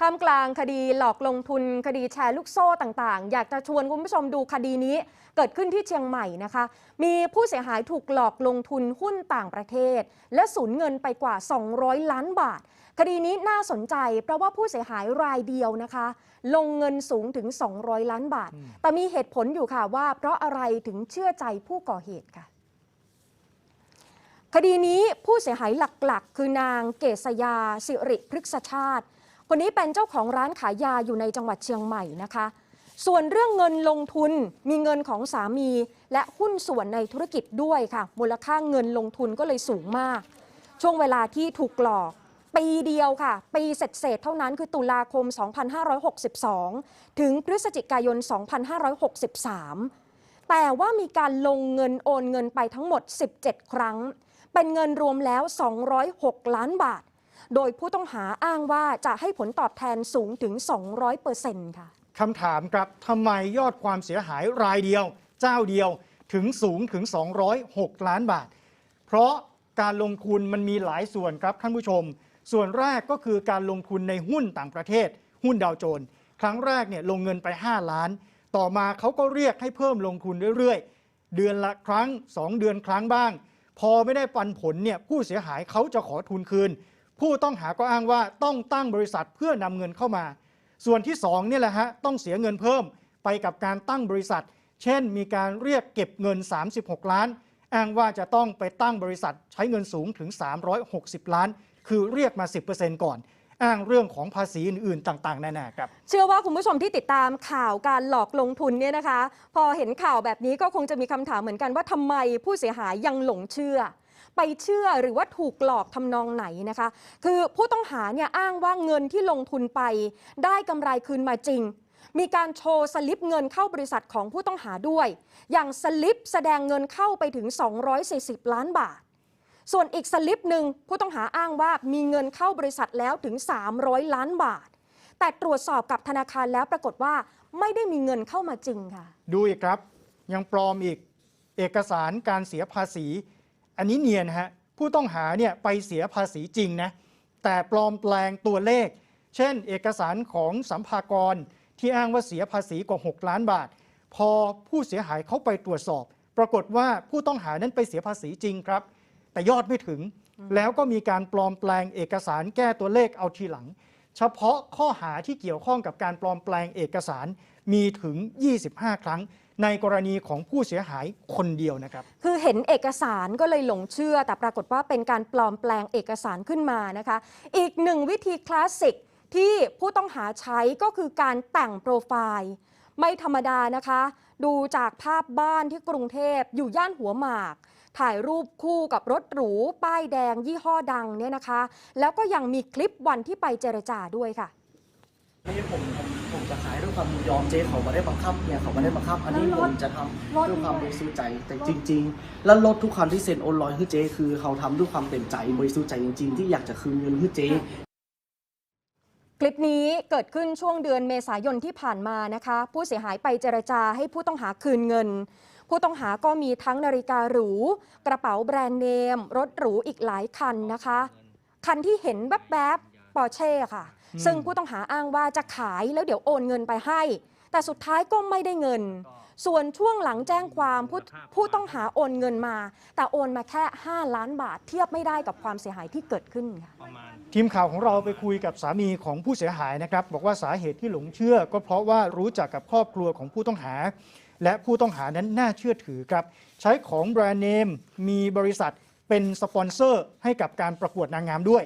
ท่ามกลางคดีหลอกลงทุนคดีแชร์ลูกโซ่ต่างๆ อยากจะชวนคุณผู้ชมดูคดีนี้เกิดขึ้นที่เชียงใหม่นะคะ มีผู้เสียหายถูกหลอกลงทุนหุ้นต่างประเทศ และสูญเงินไปกว่า 200 ล้านบาท คดีนี้น่าสนใจ เพราะว่าผู้เสียหายรายเดียวนะคะ ลงเงินสูงถึง 200 ล้านบาท แต่มีเหตุผลอยู่ค่ะว่า เพราะอะไรถึงเชื่อใจผู้ก่อเหตุค่ะคดีนี้ผู้เสียหายหลักๆ คือนางเกษยาสิริพฤกษชาติ คนนี้เป็นเจ้าของร้านขายยาอยู่ในจังหวัดเชียงใหม่นะคะ ส่วนเรื่องเงินลงทุนมีเงินของสามี และหุ้นส่วนในธุรกิจด้วยค่ะ มูลค่าเงินลงทุนก็เลยสูงมาก ช่วงเวลาที่ถูกหลอกปีเดียวค่ะ ปีเสร็จเท่านั้นคือตุลาคม 2562 ถึงพฤศจิกายน 2563 แต่ว่ามีการลงเงินโอนเงินไปทั้งหมด 17 ครั้ง เป็นเงินรวมแล้ว 206 ล้านบาท โดยผู้ต้องหาอ้างว่าจะให้ผลตอบแทนสูงถึง 200เปอร์เซ็นต์ค่ะคำถามครับทำไมยอดความเสียหายรายเดียว เจ้าเดียวถึงสูงถึง 206 ล้านบาท เพราะการลงทุนมันมีหลายส่วนครับท่านผู้ชม ส่วนแรกก็คือการลงทุนในหุ้นต่างประเทศ หุ้นดาวโจนส์ครั้งแรกเนี่ยลงเงินไป 5 ล้าน ต่อมาเขาก็เรียกให้เพิ่มลงทุนเรื่อยๆ เดือนละครั้ง 2 เดือนครั้งบ้าง พอไม่ได้ปันผลเนี่ยผู้เสียหายเขาจะขอทุนคืน ผู้ต้องหาก็อ้างว่าต้องตั้งบริษัทเพื่อนำเงินเข้ามา ส่วนที่2เนี่ยแหละฮะต้องเสียเงินเพิ่มไปกับการตั้งบริษัท เช่น มีการเรียกเก็บเงิน 36 ล้าน อ้างว่าจะต้องไปตั้งบริษัทใช้เงินสูงถึง 360 ล้าน คือเรียกมา 10%ก่อนอ้างเรื่องของภาษีอื่นๆ ต่าง ๆ แนานาครับ เชื่อว่าคุณผู้ชมที่ติดตามข่าวการหลอกลงทุนเนี่ยนะคะ พอเห็นข่าวแบบนี้ก็คงจะมีคำถามเหมือนกันว่าทำไมผู้เสียหายยังหลงเชื่อ ไปเชื่อหรือว่าถูกหลอกทำนองไหนนะคะ คือผู้ต้องหาเนี่ยอ้างว่าเงินที่ลงทุนไป ได้กำไรคืนมาจริง มีการโชว์สลิปเงินเข้าบริษัทของผู้ต้องหาด้วย อย่างสลิปแสดงเงินเข้าไปถึง 240 ล้านบาท ส่วนอีกสลิปหนึ่งผู้ต้องหาอ้างว่ามีเงินเข้าบริษัทแล้วถึง 300 ล้านบาท แต่ตรวจสอบกับธนาคารแล้วปรากฏว่าไม่ได้มีเงินเข้ามาจริงค่ะ ดูอีกครับ ยังปลอมอีก เอกสารการเสียภาษี อันนี้เนียนฮะผู้ต้องหาเนี่ยไปเสียภาษีจริงนะแต่ปลอมแปลงตัวเลข เช่น เอกสารของสัมภากรที่อ้างว่าเสียภาษีกว่า 6 ล้านบาท พอผู้เสียหายเขาไปตรวจสอบ ปรากฏว่าผู้ต้องหานั้นไปเสียภาษีจริงครับ แต่ยอดไม่ถึงแล้วก็มีการปลอมแปลงเอกสารแก้ตัวเลขเอาทีหลัง เฉพาะข้อหาที่เกี่ยวข้องกับการปลอมแปลงเอกสารมีถึง 25 ครั้ง ในกรณีของผู้เสียหายคนเดียวนะครับ คือเห็นเอกสารก็เลยหลงเชื่อ แต่ปรากฏว่าเป็นการปลอมแปลงเอกสารขึ้นมานะคะ อีกหนึ่งวิธีคลาสสิกที่ผู้ต้องหาใช้ก็คือการแต่งโปรไฟล์ ไม่ธรรมดานะคะ ดูจากภาพบ้านที่กรุงเทพอยู่ย่านหัวหมาก ถ่ายรูปคู่กับรถหรู ป้ายแดงยี่ห้อดังเนี่ยนะคะ แล้วก็ยังมีคลิปวันที่ไปเจรจาด้วยค่ะนี่ผมผมผมจะขายด้วยความยินยอมเจ๊เขาไม่ได้บังคับเนี่ยเขาไม่ได้บังคับ อันนี้แล้วผรถมจะทำรถด้วยความด้วยบริสุทธิ์ใจแต่จริง ๆ แล้วรถทุกคันที่เซ็นโอนลอยให้เจ๊คือเขาทำด้วยความเต็มใจบริสุทธิ์ใจจริง ๆ ที่อยากจะคืนเงินให้เจ๊ คลิปนี้เกิดขึ้นช่วงเดือนเมษายนที่ผ่านมานะคะ ผู้เสียหายไปเจรจาให้ผู้ต้องหาคืนเงิน ผู้ต้องหาก็มีทั้งนาฬิกาหรู กระเป๋าแบรนด์เนม รถหรูอีกหลายคันนะคะ คันที่เห็นแวบๆปอร์เช่ค่ะอืมซึ่งผู้ต้องหาอ้างว่าจะขายแล้วเดี๋ยวโอนเงินไปให้ แต่สุดท้ายก็ไม่ได้เงิน ส่วนช่วงหลังแจ้งความผู้ผู้ต้องหาโอนเงินมา แต่โอนมาแค่ 5 ล้านบาทเทียบไม่ได้กับความเสียหายที่เกิดขึ้นค่ะทีมข่าวของเราไปคุยกับสามีของผู้เสียหายนะครับ บอกว่าสาเหตุที่หลงเชื่อ ก็เพราะว่ารู้จักกับครอบครัวของผู้ต้องหา และผู้ต้องหานั้นน่าเชื่อถือครับ ใช้ของแบรนด์เนมมีบริษัทเป็นสปอนเซอร์ให้กับการประกวดนางงามด้วย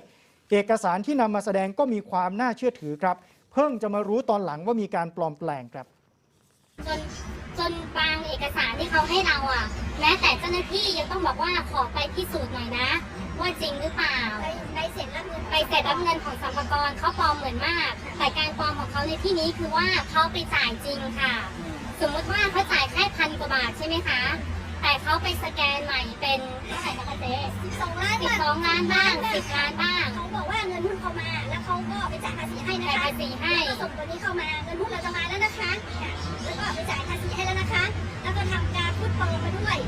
เอกสารที่นำมาแสดงก็มีความน่าเชื่อถือครับ เพิ่งจะมารู้ตอนหลังว่ามีการปลอมแปลงครับ จนจนบางเอกสารที่เขาให้เราอะ แม้แต่เจ้าหน้าที่ยังต้องบอกว่าขอไปพิสูจน์หน่อยนะ ว่าจริงหรือเปล่าไปเสร็จรับเงินไปเสร็จรับเงินของสัมภากระเขาปลอมเหมือนมาก แต่การปลอมของเขาในที่นี้คือว่าเขาไปจ่ายจริงค่ะ สมมุติว่าเขาจ่ายแค่พันกว่าบาทใช่ไหมคะ แต่เขาไปสแกนใหม่เป็นเท่าไหร่นะคะเจ๊สิบสองล้านสิบสองล้านบ้างสิบล้านบ้างเขาบอกว่าเงินหุ้นเข้ามา แล้วเขาก็ไปจ่ายภาษีให้นะจ่ายคะภาษีให้แล้วก็ส่งตัวนี้เข้ามาเงินหุ้นเราจะมาแล้วนะคะเนี่ยแล้วก็ไปจ่ายภาษีให้แล้วนะคะ แล้วก็ทำการพูดปลอมมาด้วย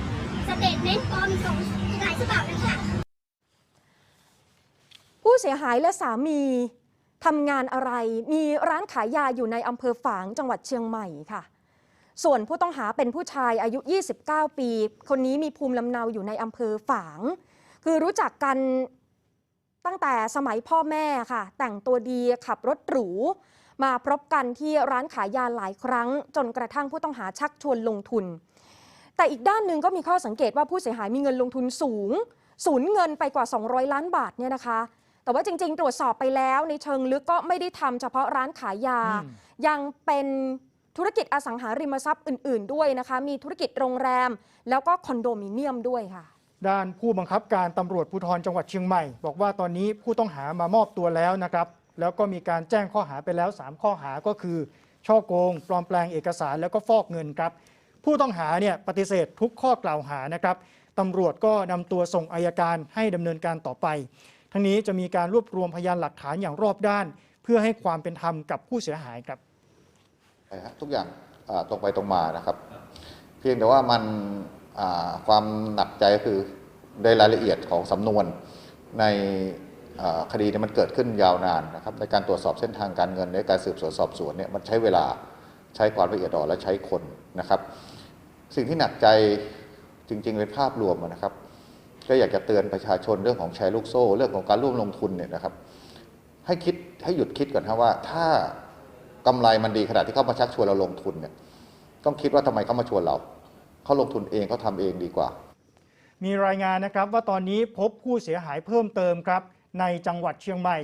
สเตทเมนต์ปลอมอีกสองอีกหลายฉบับนะคะผู้เสียหายและสามีทำงานอะไร มีร้านขายยาอยู่ในอำเภอฝางจังหวัดเชียงใหม่ค่ะ ส่วนผู้ต้องหาเป็นผู้ชายอายุ 29 ปี คนนี้มีภูมิลำเนาอยู่ในอำเภอฝาง คือรู้จักกันตั้งแต่สมัยพ่อแม่ค่ะ แต่งตัวดีขับรถหรู มาพบกันที่ร้านขายยาหลายครั้ง จนกระทั่งผู้ต้องหาชักชวนลงทุน แต่อีกด้านหนึ่งก็มีข้อสังเกตว่าผู้เสียหายมีเงินลงทุนสูง สูญเงินไปกว่า 200 ล้านบาทเนี่ยนะคะแต่ว่าจริง ๆ ตรวจสอบไปแล้วในเชิงลึกก็ไม่ได้ทำเฉพาะร้านขายยาอืมยังเป็น ธุรกิจอสังหาริมทรัพย์อื่น ๆ ด้วยนะคะ มีธุรกิจโรงแรม แล้วก็คอนโดมิเนียมด้วยค่ะ ด้านผู้บังคับการตำรวจภูธรจังหวัดเชียงใหม่ บอกว่าตอนนี้ผู้ต้องหามามอบตัวแล้วนะครับ แล้วก็มีการแจ้งข้อหาไปแล้ว 3 ข้อหาก็คือ ช่อโกง ปลอมแปลงเอกสารแล้วก็ฟอกเงินครับ ผู้ต้องหาเนี่ยปฏิเสธทุกข้อกล่าวหานะครับตำรวจก็นำตัวส่งอายการให้ดำเนินการต่อไป ทั้งนี้จะมีการรวบรวมพยานหลักฐานอย่างรอบด้าน เพื่อให้ความเป็นธรรมกับผู้เสียหายครับ ทุกอย่างตรงไปตรงมานะครับ เพียงแต่ว่ามันความหนักใจก็คือในรายละเอียดของสำนวนในคดีเนี่ยมันเกิดขึ้นยาวนานนะครับในการตรวจสอบเส้นทางการเงินในการสืบสวนสอบสวนเนี่ยมันใช้เวลาใช้ความละเอียดอ่อนและใช้คนนะครับ สิ่งที่หนักใจจริงๆเป็นภาพรวมนะครับ ก็อยากจะเตือนประชาชนเรื่องของแชร์ลูกโซ่ เรื่องของการร่วมลงทุนเนี่ยนะครับ ให้คิดให้หยุดคิดก่อนครับว่าถ้า กำไรมันดีขนาดที่เขามาชักชวนเราลงทุนเนี่ยต้องคิดว่าทำไมเขามาชวนเรา เขาลงทุนเองเขาทำเองดีกว่า มีรายงานนะครับว่าตอนนี้พบผู้เสียหายเพิ่มเติมครับ ในจังหวัดเชียงใหม่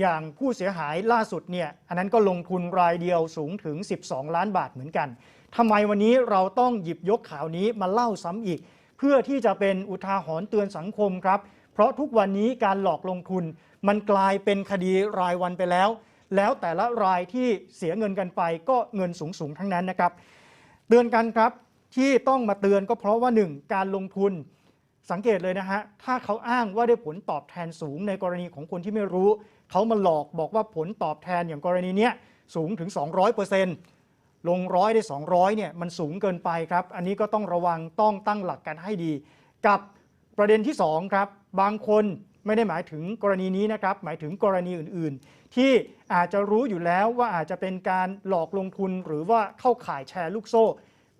อย่างผู้เสียหายล่าสุดเนี่ยอันนั้นก็ลงทุนรายเดียวสูงถึง 12 ล้านบาทเหมือนกันทำไมวันนี้เราต้องหยิบยกข่าวนี้มาเล่าซ้ำอีก เพื่อที่จะเป็นอุทาหรณ์เตือนสังคมครับ เพราะทุกวันนี้การหลอกลงทุน มันกลายเป็นคดีรายวันไปแล้ว แล้วแต่ละรายที่เสียเงินกันไปก็เงินสูงๆทั้งนั้นนะครับเตือนกันครับที่ต้องมาเตือนก็เพราะว่า 1. การลงทุนสังเกตเลยนะฮะถ้าเขาอ้างว่าได้ผลตอบแทนสูงในกรณีของคนที่ไม่รู้ เขามาหลอกบอกว่าผลตอบแทนอย่างกรณีเนี้ยสูงถึง 200%ลงร้อยได้ 200เนี่ยมันสูงเกินไปครับ อันนี้ก็ต้องระวังต้องตั้งหลักกันให้ดี กับประเด็นที่ 2 ครับ บางคน ไม่ได้หมายถึงกรณีนี้นะครับ หมายถึงกรณีอื่นๆ ที่อาจจะรู้อยู่แล้วว่าอาจจะเป็นการหลอกลงทุนหรือว่าเข้าข่ายแชร์ลูกโซ่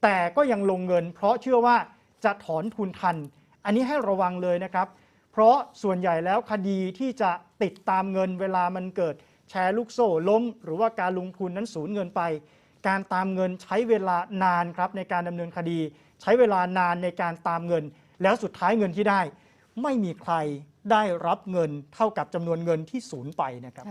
แต่ก็ยังลงเงิน เพราะเชื่อว่าจะถอนทุนทัน อันนี้ให้ระวังเลยนะครับ เพราะส่วนใหญ่แล้วคดีที่จะติดตามเงินเวลามันเกิดแชร์ลูกโซ่ล้ม หรือว่าการลงทุนนั้นสูญเงินไป การตามเงินใช้เวลานานครับในการดำเนินคดี ใช้เวลานานในการตามเงิน แล้วสุดท้ายเงินที่ได้ ไม่มีใคร ได้รับเงินเท่ากับจำนวนเงินที่สูญไปนะครับ